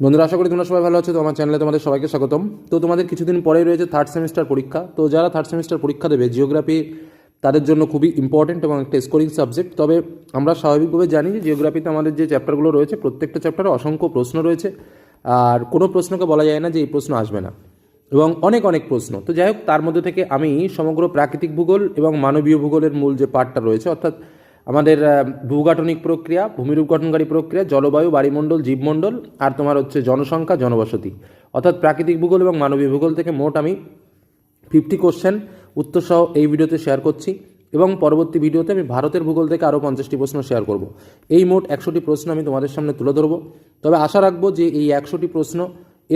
বন্ধুরা, আশা করি তোমরা সবাই ভালো আছো। তো আমার চ্যানেলে তোমাদের সবাইকে স্বাগতম। তো তোমাদের কিছুদিন পরেই রয়েছে থার্ড সেমিস্টার পরীক্ষা। তো যারা থার্ড সেমিস্টার পরীক্ষা দেবে জিওগ্রাফি তাদের জন্য খুবই ইম্পর্টেন্ট এবং একটা স্কোরিং সাবজেক্ট তবে আমরা স্বাভাবিকভাবে জানি যে জিওগ্রাফিতে আমাদের যে চ্যাপ্টারগুলো রয়েছে, প্রত্যেকটা চ্যাপ্টারে অসংখ্য প্রশ্ন রয়েছে। আর কোনো প্রশ্নকে বলা যায় না যে এই প্রশ্ন আসবে না। এবং অনেক অনেক প্রশ্ন। তো যাই হোক, তার মধ্যে থেকে আমি সমগ্র প্রাকৃতিক ভূগোল এবং মানবীয় ভূগোলের মূল যে পার্টটা রয়েছে, অর্থাৎ আমাদের ভূগাঠনিক প্রক্রিয়া ভূমিরূপ গঠনকারী প্রক্রিয়া, জলবায়ু বায়ুমণ্ডল জীবমণ্ডল, আর তোমার হচ্ছে জনসংখ্যা, জনবসতি। অর্থাৎ প্রাকৃতিক ভূগোল এবং মানবীয় ভূগোল থেকে মোট আমি ফিফটি কোশ্চেন উত্তরসহ এই ভিডিওতে শেয়ার করছি এবং পরবর্তী ভিডিওতে আমি ভারতের ভূগোল থেকে আরও পঞ্চাশটি প্রশ্ন শেয়ার করব। এই মোট একশোটি প্রশ্ন আমি তোমাদের সামনে তুলে ধরবো। তবে আশা রাখব যে এই একশোটি প্রশ্ন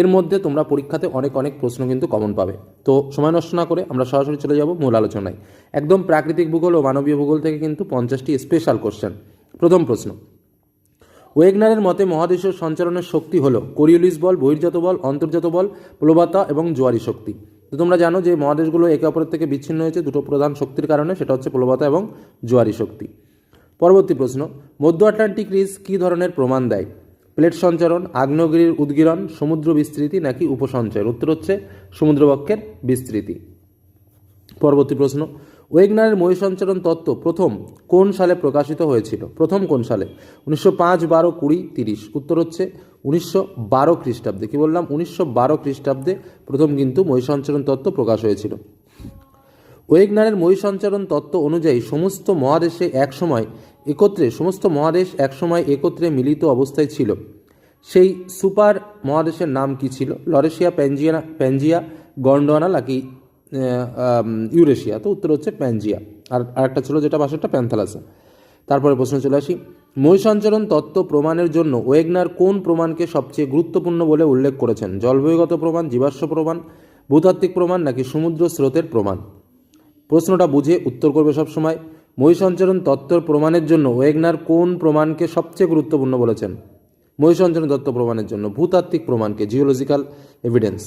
এর মধ্যে তোমরা পরীক্ষাতে অনেক অনেক প্রশ্ন কিন্তু কমন পাবে। তো সময় নষ্ট না করে আমরা সরাসরি চলে যাব মূল আলোচনায়। একদম প্রাকৃতিক ভূগোল ও মানবীয় ভূগোল থেকে কিন্তু পঞ্চাশটি স্পেশাল কোশ্চেন প্রথম প্রশ্ন, ওয়েগনারের মতে মহাদেশের সঞ্চালনের শক্তি হলো কোরিওলিস বল, বহির্জাত বল, অন্তর্জাত বল প্লবতা এবং জোয়ারি শক্তি। তো তোমরা জানো যে মহাদেশগুলো একে অপরের থেকে বিচ্ছিন্ন হয়েছে, দুটো প্রধান শক্তির কারণে, সেটা হচ্ছে প্লবতা এবং জোয়ারি শক্তি। পরবর্তী প্রশ্ন, মধ্য আটলান্টিক রিজ কী ধরনের প্রমাণ দেয়? প্লেট সঞ্চারণ, আগ্নেয়গিরির উদ্গীরণ, সমুদ্র বিস্তৃতি নাকি উপসঞ্চয় উত্তর হচ্ছে সমুদ্রবক্ষের বিস্তৃতি। পরবর্তী প্রশ্ন, ওয়েগনারের মহিসঞ্চারণ তত্ত্ব প্রথম কোন সালে প্রকাশিত হয়েছিল? প্রথম কোন সালে? উনিশশো পাঁচ, বারো, কুড়ি, তিরিশ। উত্তর হচ্ছে উনিশশো বারো খ্রিস্টাব্দে। কী বললাম? উনিশশো বারো খ্রিস্টাব্দে প্রথম কিন্তু মহিসঞ্চারণ তত্ত্ব প্রকাশ হয়েছিল। ওয়েগনারের মহিসঞ্চারণ তত্ত্ব অনুযায়ী সমস্ত মহাদেশে একসময় একত্রে সমস্ত মহাদেশ একসময় একত্রে মিলিত অবস্থায় ছিল। সেই সুপার মহাদেশের নাম কি ছিল? লরেশিয়া প্যাঞ্জিয়া প্যাঞ্জিয়া গন্ডোয়ানা, নাকি ইউরেশিয়া? তো উত্তর হচ্ছে প্যাঞ্জিয়া আর আরেকটা ছিল যেটা পাশেরটা প্যান্থালাসা। তারপরে প্রশ্ন চলে আসি মহিসঞ্চরণ তত্ত্ব প্রমাণের জন্য ওয়েগনার কোন প্রমাণকে সবচেয়ে গুরুত্বপূর্ণ বলে উল্লেখ করেছেন? জলবায়ুগত প্রমাণ, জীবাশ্ম প্রমাণ, ভূতাত্ত্বিক প্রমাণ, নাকি সমুদ্র স্রোতের প্রমাণ? প্রশ্নটা বুঝে উত্তর করবে সবসময়। মহিসঞ্চরণ তত্ত্বর প্রমাণের জন্য ওয়েগনার কোন প্রমাণকে সবচেয়ে গুরুত্বপূর্ণ বলেছেন? মহিসঞ্চরণ তত্ত্ব প্রমাণের জন্য, ভূতাত্ত্বিক প্রমাণকে জিওলজিক্যাল এভিডেন্স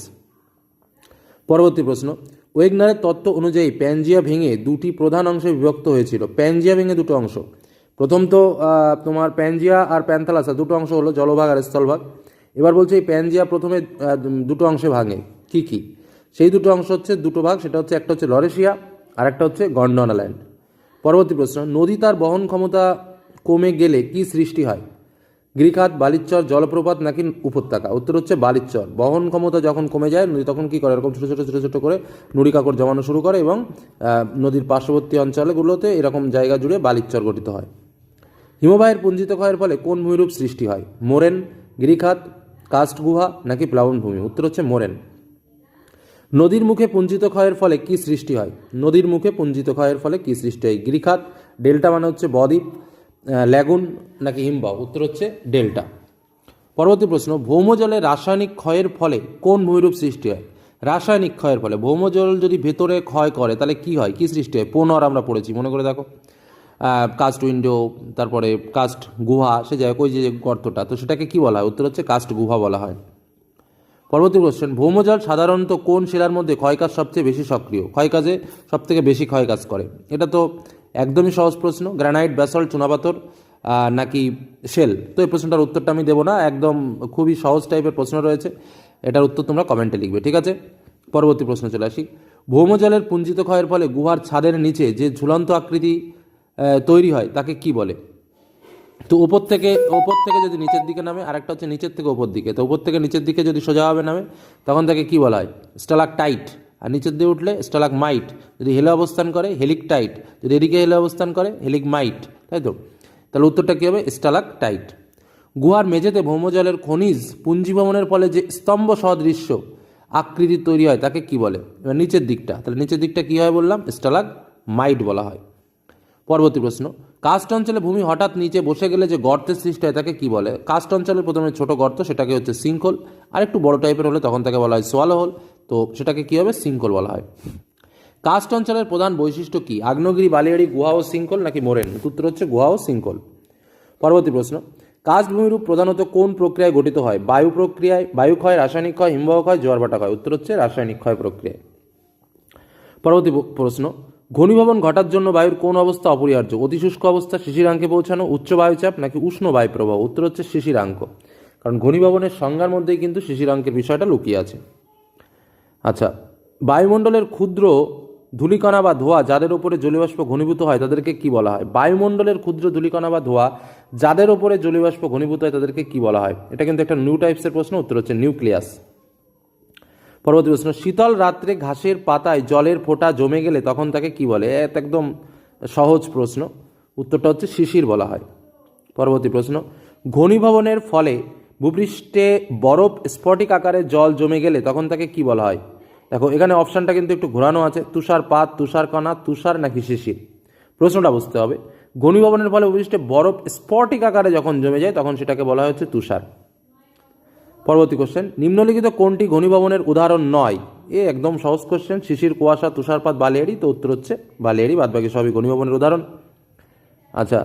পরবর্তী প্রশ্ন, ওয়েগনারের তত্ত্ব অনুযায়ী প্যানজিয়া ভেঙে দুটি প্রধান অংশে বিভক্ত হয়েছিল। প্যানজিয়া ভেঙে দুটো অংশ। প্রথম তো তোমার প্যানজিয়া আর প্যান্থালাসা, দুটো অংশ হলো জলভাগ আর স্থলভাগ। এবার বলছে এই প্যানজিয়া প্রথমে দুটো অংশে ভাঙে। কি কি? সেই দুটো অংশ হচ্ছে দুটো ভাগ, সেটা হচ্ছে একটা হচ্ছে লরেশিয়া আর একটা হচ্ছে গন্ডোয়ানা ল্যান্ড পরবর্তী প্রশ্ন, নদী তার বহন ক্ষমতা কমে গেলে কি সৃষ্টি হয়? গিরিখাত বালিচর জলপ্রপাত নাকি উপত্যকা? উত্তর হচ্ছে বালিচর বহন ক্ষমতা যখন কমে যায়, নদী তখন কী করে? এরকম ছোটো ছোটো ছোটো ছোটো করে নুড়ি কাকড় জমানো শুরু করে এবং নদীর পার্শ্ববর্তী অঞ্চলগুলোতে এরকম জায়গা জুড়ে বালিচর গঠিত হয়। হিমবাহের পুঞ্জিত ক্ষয়ের ফলে কোন ভূমিরূপ সৃষ্টি হয়? মোরেন, গিরিখাত কাস্ট গুহা নাকি প্লাবনভূমি? উত্তর হচ্ছে মোরেন। নদীর মুখে পুঞ্জিত ক্ষয়ের ফলে কি সৃষ্টি হয়? নদীর মুখে পুঞ্জিত ক্ষয়ের ফলে কি সৃষ্টি হয়? গিরিখাত, ডেল্টা মানে হচ্ছে বদ্বীপ ল্যাগুন নাকি হিমবাহ, উত্তর হচ্ছে ডেল্টা। পরবর্তী প্রশ্ন, ভৌমজলে রাসায়নিক ক্ষয়ের ফলে কোন ভূমিরূপ সৃষ্টি হয়? রাসায়নিক ক্ষয়ের ফলে, ভৌমজল যদি ভেতরে ক্ষয় করে, তাহলে কি হয়? কি সৃষ্টি হয়? পুনর আমরা পড়েছি, মনে করে দেখো। কাস্ট উইন্ডো তারপরে কাস্ট গুহা, সে জায়গায় ওই যে গর্তটা, তো সেটাকে কি বলা হয়? উত্তর হচ্ছে কাস্ট গুহা বলা হয়। পরবর্তী কোশ্চেন ভৌমজল সাধারণত কোন শিলার মধ্যে ক্ষয়কাজ সবচেয়ে বেশি সক্রিয়? ক্ষয়কাজে সব থেকে বেশি ক্ষয়কাজ করে। এটা তো একদমই সহজ প্রশ্ন, গ্রানাইট, ব্যাসল্ট, চুনাপাথর নাকি শেল? তো এই প্রশ্নটার উত্তরটা আমি দেবো না, একদম খুবই সহজ টাইপের প্রশ্ন রয়েছে, এটার উত্তর তোমরা কমেন্টে লিখবে, ঠিক আছে? পরবর্তী প্রশ্ন চলে আসি। ভৌমজলের পুঞ্জিত ক্ষয়ের ফলে গুহার ছাদের নিচে যে ঝুলন্ত আকৃতি তৈরি হয়, তাকে কি বলে? তো উপর থেকে উপর থেকে যদি নিচের দিকে নামে, আরেকটা হচ্ছে নিচের থেকে উপর দিকে। তো উপর থেকে নিচের দিকে যদি সোজাভাবে নামে, তখন তাকে কী বলা হয়? স্টালাক টাইট আর নিচের দিয়ে উঠলে স্টালাক মাইট যদি হেলে অবস্থান করে হেলিক টাইট যদি এদিকে হেলে অবস্থান করে হেলিক মাইট তাই তো? তাহলে উত্তরটা কী হবে? স্টালাক টাইট গুহার মেঝেতে ভৌমজলের খনিজ পুঞ্জীভবনের ফলে যে স্তম্ভ সদৃশ্য আকৃতি তৈরি হয়, তাকে কি বলে? এবার নিচের দিকটা। তাহলে নিচের দিকটা কী হয় বললাম? স্টালাক মাইট বলা হয়। পরবর্তী প্রশ্ন। কাস্ট অঞ্চলে ভূমি হঠাৎ নিচে বসে গেলে যে গর্তের সৃষ্টি হয়, তাকে কি বলে? কাস্ট অঞ্চলে প্রথমে ছোট গর্ত, সেটাকে হচ্ছে সিঙ্কল আর একটু বড় টাইপের হলে তখন তাকে বলা হয় সোয়ালো হোল তো সেটাকে কি হবে? সিঙ্কল বলা হয়। কাস্ট অঞ্চলের প্রধান বৈশিষ্ট্য কি? আগ্নেয়গিরি, বালিয়াড়ি, গুহা ও সিঙ্কল নাকি মোরেন? উত্তর হচ্ছে গুহা ও সিঙ্কল পরবর্তী প্রশ্ন। কাস্ট ভূমিরূপ প্রধানত কোন প্রক্রিয়ায় গঠিত হয়? বায়ু প্রক্রিয়ায়, বায়ু ক্ষয়, রাসায়নিক ক্ষয়, হিমবাহ ক্ষয় জোয়ারভাটা ক্ষয়। উত্তর হচ্ছে রাসায়নিক ক্ষয় প্রক্রিয়ায়। পরবর্তী প্রশ্ন। ঘনীভবন ঘটার জন্য বায়ুর কোন অবস্থা অপরিহার্য? অতিশুষ্ক অবস্থা শিশিরাঙ্কে পৌঁছানো, উচ্চ বায়ুচাপ নাকি উষ্ণ বায়ু প্রবাহ উত্তর হচ্ছে শিশিরাঙ্ক কারণ ঘনীভবনের সংজ্ঞার মধ্যেই কিন্তু শিশির অঙ্কের বিষয়টা লুকিয়ে আছে। আচ্ছা বায়ুমণ্ডলের ক্ষুদ্র ধূলিকণা বা ধোঁয়া যাদের উপরে জলীয়বাষ্প ঘনীভূত হয়, তাদেরকে কি বলা হয়? বায়ুমণ্ডলের ক্ষুদ্র ধূলিকণা বা ধোঁয়া যাদের উপরে জলীয়বাষ্প ঘনীভূত হয়, তাদেরকে কি বলা হয়? এটা কিন্তু একটা নিউ টাইপসের প্রশ্ন, উত্তর হচ্ছে নিউক্লিয়াস। পরবর্তী প্রশ্ন শীতল রাত্রে ঘাসের পাতায় জলের ফোঁটা জমে গেলে তখন তাকে কি বলে? একদম সহজ প্রশ্ন। উত্তরটা হচ্ছে শিশির বলা হয়। পরবর্তী প্রশ্ন, ঘনীভবনের ফলে ভূপৃষ্ঠে বরফ স্ফটিক আকারে জল জমে গেলে তখন তাকে কি বলা হয়? দেখো, এখানে অপশানটা কিন্তু একটু ঘোরানো আছে। তুষারপাত তুষারকণা তুষার নাকি শিশির? প্রশ্নটা বুঝতে হবে। ঘনীভবনের ফলে ভূপৃষ্ঠে বরফ স্ফটিক আকারে যখন জমে যায়, তখন সেটাকে বলা হচ্ছে তুষার। পরবর্তী কোশ্চেন নিম্নলিখিত কোনটি ঘনীভবনের উদাহরণ নয়? এ একদম সহজ কোশ্চেন শিশির, কুয়াশা, তুষারপাত, বালিয়াড়ি, তো উত্তর হচ্ছে বালিয়াড়ি বাদ বাকি সবই ঘনীভবনের উদাহরণ। আচ্ছা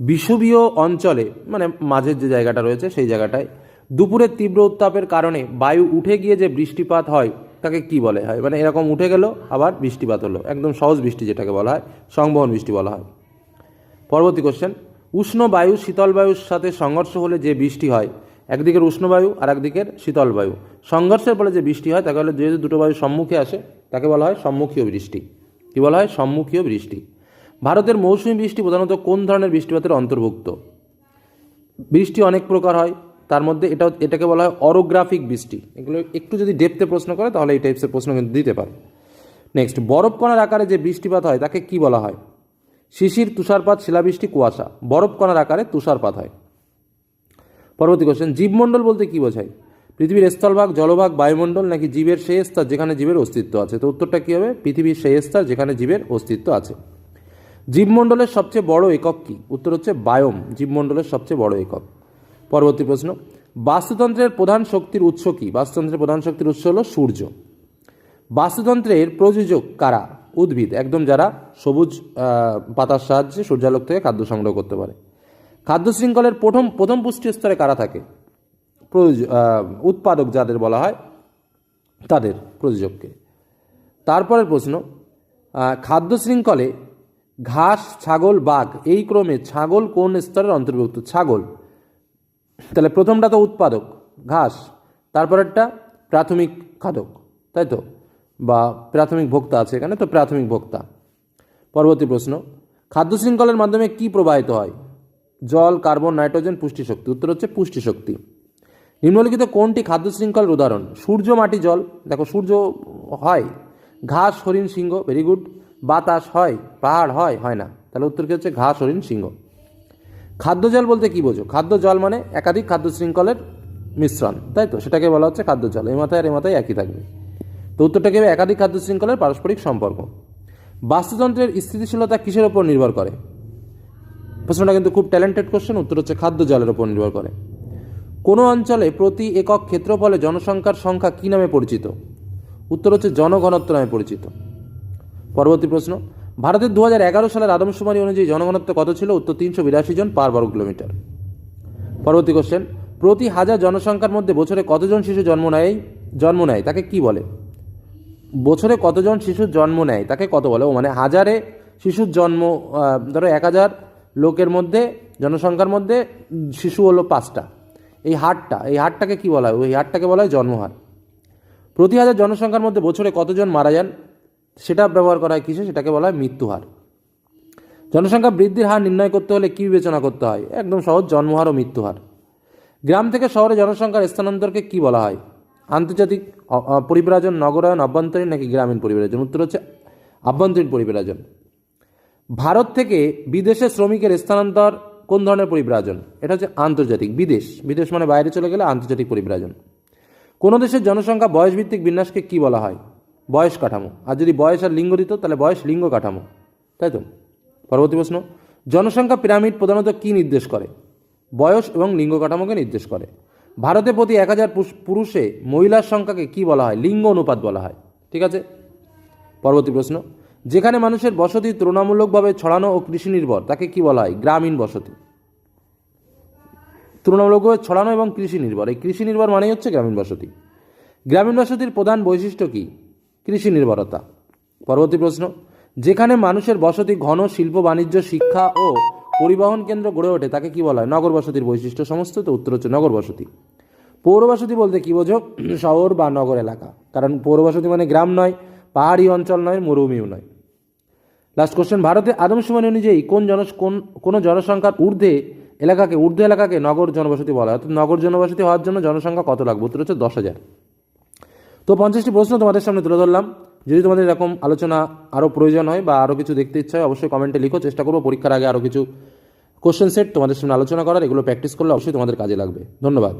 বিষুবীয় অঞ্চলে মানে মাঝের যে জায়গাটা রয়েছে সেই জায়গাটায় দুপুরের তীব্র উত্তাপের কারণে বায়ু উঠে গিয়ে যে বৃষ্টিপাত হয়, তাকে কি বলে হয়? মানে এরকম উঠে গেল, আবার বৃষ্টিপাত হলো। একদম সহজ বৃষ্টি যেটাকে বলা হয়, সংবহন বৃষ্টি বলা হয়। পরবর্তী কোশ্চেন উষ্ণ বায়ু শীতল বায়ুর সাথে সংঘর্ষ হলে যে বৃষ্টি হয় একদিকের উষ্ণ বায়ু আর একদিকের শীতল বায়ু। সংঘর্ষের ফলে যে বৃষ্টি হয়, তাকে বলে যেহেতু দুটো বায়ু সম্মুখে আসে, তাকে বলা হয় সম্মুখীয় বৃষ্টি। কী বলা হয়? সম্মুখীয় বৃষ্টি। ভারতের মৌসুমী বৃষ্টি প্রধানত কোন ধরনের বৃষ্টিপাতের অন্তর্ভুক্ত? বৃষ্টি অনেক প্রকার হয়, তার মধ্যে এটা এটাকে বলা হয় অরোগ্রাফিক বৃষ্টি। এগুলো একটু যদি ডেপতে প্রশ্ন করে, তাহলে এই টাইপসের প্রশ্ন কিন্তু দিতে পারে। নেক্সট বরফ কণার আকারে যে বৃষ্টিপাত হয়, তাকে কি বলা হয়? শিশির, তুষারপাত, শিলাবৃষ্টি, কুয়াশা। বরফ কণার আকারে তুষারপাত হয়। পরবর্তী কোশ্চেন জীবমণ্ডল বলতে কি বোঝায়? পৃথিবীর স্থলভাগ, জলভাগ, বায়ুমণ্ডল নাকি জীবের সেই স্তর যেখানে জীবের অস্তিত্ব আছে? তো উত্তরটা কী হবে? পৃথিবীর সেই স্তর যেখানে জীবের অস্তিত্ব আছে। জীবমণ্ডলের সবচেয়ে বড় একক কি? উত্তর হচ্ছে বায়ম, জীবমণ্ডলের সবচেয়ে বড় একক। পরবর্তী প্রশ্ন, বাস্তুতন্ত্রের প্রধান শক্তির উৎস কি? বাস্তুতন্ত্রের প্রধান শক্তির উৎস হলো সূর্য। বাস্তুতন্ত্রের প্রযোজক কারা? উদ্ভিদ, একদম যারা সবুজ পাতার সাহায্যে সূর্যালোক থেকে খাদ্য সংগ্রহ করতে পারে। খাদ্য শৃঙ্খলের প্রথম প্রথম পুষ্টি স্তরে কারা থাকে? উৎপাদক যাদের বলা হয়, তাদের প্রযোজককে। তারপরের প্রশ্ন খাদ্য শৃঙ্খলে ঘাস, ছাগল, বাঘ, এই ক্রমে ছাগল কোন স্তরের অন্তর্ভুক্ত? ছাগল। তাহলে প্রথমটা তো উৎপাদক, ঘাস, তারপরেরটা প্রাথমিক খাদক, তাই তো? বা প্রাথমিক ভোক্তা আছে এখানে, তো প্রাথমিক ভোক্তা। পরবর্তী প্রশ্ন, খাদ্য শৃঙ্খলের মাধ্যমে কি প্রবাহিত হয়? জল, কার্বন, নাইট্রোজেন পুষ্টি শক্তি উত্তর হচ্ছে পুষ্টি শক্তি নিম্নলিখিত কোনটি খাদ্য শৃঙ্খলের উদাহরণ? সূর্য, মাটি, জল। দেখো, সূর্য হয়। ঘাস, হরিণ, সিংহ ভেরি গুড বাতাস হয়, পাহাড় হয় হয় না। তাহলে উত্তর কি হচ্ছে? ঘাস, হরিণ, সিংহ। খাদ্য জল বলতে কি বোঝো? খাদ্য জল মানে একাধিক খাদ্য শৃঙ্খলের মিশ্রণ, তাই তো? সেটাকে বলা হচ্ছে খাদ্য জল। এই মাথায় আর এই মাথায় একই থাকবে। তো উত্তরটা কি একাধিক খাদ্য শৃঙ্খলের পারস্পরিক সম্পর্ক। বাস্তুতন্ত্রের স্থিতিশীলতা কিসের ওপর নির্ভর করে? প্রশ্নটা কিন্তু খুব ট্যালেন্টেড কোশ্চেন উত্তর হচ্ছে খাদ্য জলের ওপর নির্ভর করে। কোনো অঞ্চলে প্রতি একক ক্ষেত্রফলে জনসংখ্যার সংখ্যা কী নামে পরিচিত? উত্তর হচ্ছে জনঘনত্ব নামে পরিচিত। পরবর্তী প্রশ্ন, ভারতের দু হাজার এগারো সালের আদমশুমারি অনুযায়ী জনঘনত্ব কত ছিল? উত্তর তিনশো বিরাশি জন পার বর্গ কিলোমিটার। পরবর্তী কোশ্চেন প্রতি হাজার জনসংখ্যার মধ্যে বছরে কতজন শিশু জন্ম নেয়? জন্ম নেয়, তাকে কি বলে? বছরে কতজন শিশুর জন্ম নেয়, তাকে কত বলে? ও মানে হাজারে শিশুর জন্ম ধরো এক হাজার লোকের মধ্যে, জনসংখ্যার মধ্যে, শিশু হলো পাঁচটা। এই হারটা এই হারটাকে কি বলা হয়? ওই হারটাকে বলা হয় জন্মহার প্রতি হাজার জনসংখ্যার মধ্যে বছরে কতজন মারা যান? সেটা ব্যবহার করা হয় কিসে? সেটাকে বলা হয় মৃত্যুহার। জনসংখ্যা বৃদ্ধির হার নির্ণয় করতে হলে কী বিবেচনা করতে হয়? একদম সহজ, জন্মহার ও মৃত্যুহার। গ্রাম থেকে শহরে জনসংখ্যার স্থানান্তরকে কি বলা হয়? আন্তর্জাতিক পরিব্রাজন, নগরায়ন, অভ্যন্তরীণ নাকি গ্রামীণ পরিব্রাজন? উত্তর হচ্ছে আভ্যন্তরীণ পরিব্রাজন। ভারত থেকে বিদেশে শ্রমিকের স্থানান্তর কোন ধরনের পরিব্রাজন? এটা হচ্ছে আন্তর্জাতিক, বিদেশ। বিদেশ মানে বাইরে চলে গেলে আন্তর্জাতিক পরিব্রাজন। কোনো দেশের জনসংখ্যা, বয়সভিত্তিক বিন্যাসকে কি বলা হয়? বয়স কাঠামো। আর যদি বয়স আর লিঙ্গ দিত, তাহলে বয়স লিঙ্গ কাঠামো। তাই তো? পরবর্তী প্রশ্ন। জনসংখ্যা পিরামিড প্রধানত কি নির্দেশ করে? বয়স এবং লিঙ্গ কাঠামোকে নির্দেশ করে। ভারতে প্রতি এক হাজার পুরুষে মহিলার সংখ্যাকে কি বলা হয়? লিঙ্গ অনুপাত বলা হয়। ঠিক আছে? পরবর্তী প্রশ্ন। যেখানে মানুষের বসতি তুলনামূলকভাবে ছড়ানো ও কৃষি নির্ভর, তাকে কি বলা হয়? গ্রামীণ বসতি। তুলনামূলকভাবে ছড়ানো এবং কৃষি নির্ভর। এই কৃষি নির্ভর মানেই হচ্ছে গ্রামীণ বসতি। গ্রামীণ বসতির প্রধান বৈশিষ্ট্য কি? কৃষি নির্ভরতা। পরবর্তী প্রশ্ন, যেখানে মানুষের বসতি ঘন শিল্প, বাণিজ্য, শিক্ষা ও পরিবহন কেন্দ্র গড়ে ওঠে, তাকে কি বলা হয়? নগর বসতির বৈশিষ্ট্য সমস্ত, তো উত্তর হচ্ছে নগর বসতি। পৌরবসতি বলতে কি বোঝো? শহর বা নগর এলাকা। কারণ পৌরবসতি মানে গ্রাম নয়, পাহাড়ি অঞ্চল নয়, মরুভূমিও নয়। লাস্ট কোশ্চেন ভারতে আদমশুমারি অনুযায়ী কোন জন, কোন জনসংখ্যার ঊর্ধ্বে এলাকাকে, ঊর্ধ্ব এলাকাকে নগর জনবসতি বলা হয়? নগর জনবসতি হওয়ার জন্য জনসংখ্যা কত লাগবে? উত্তর হচ্ছে দশ হাজার। তো পঞ্চাশটি প্রশ্ন তোমাদের সামনে তুলে ধরলাম। যদি তোমাদের এরকম আলোচনা আরও প্রয়োজন হয় বা আরও কিছু দেখতে ইচ্ছা হয়, অবশ্যই কমেন্টে লিখো। চেষ্টা করব পরীক্ষার আগে আরও কিছু কোশ্চেন সেট তোমাদের সামনে আলোচনা করার। এগুলো প্র্যাকটিস করলে অবশ্যই তোমাদের কাজে লাগবে। ধন্যবাদ।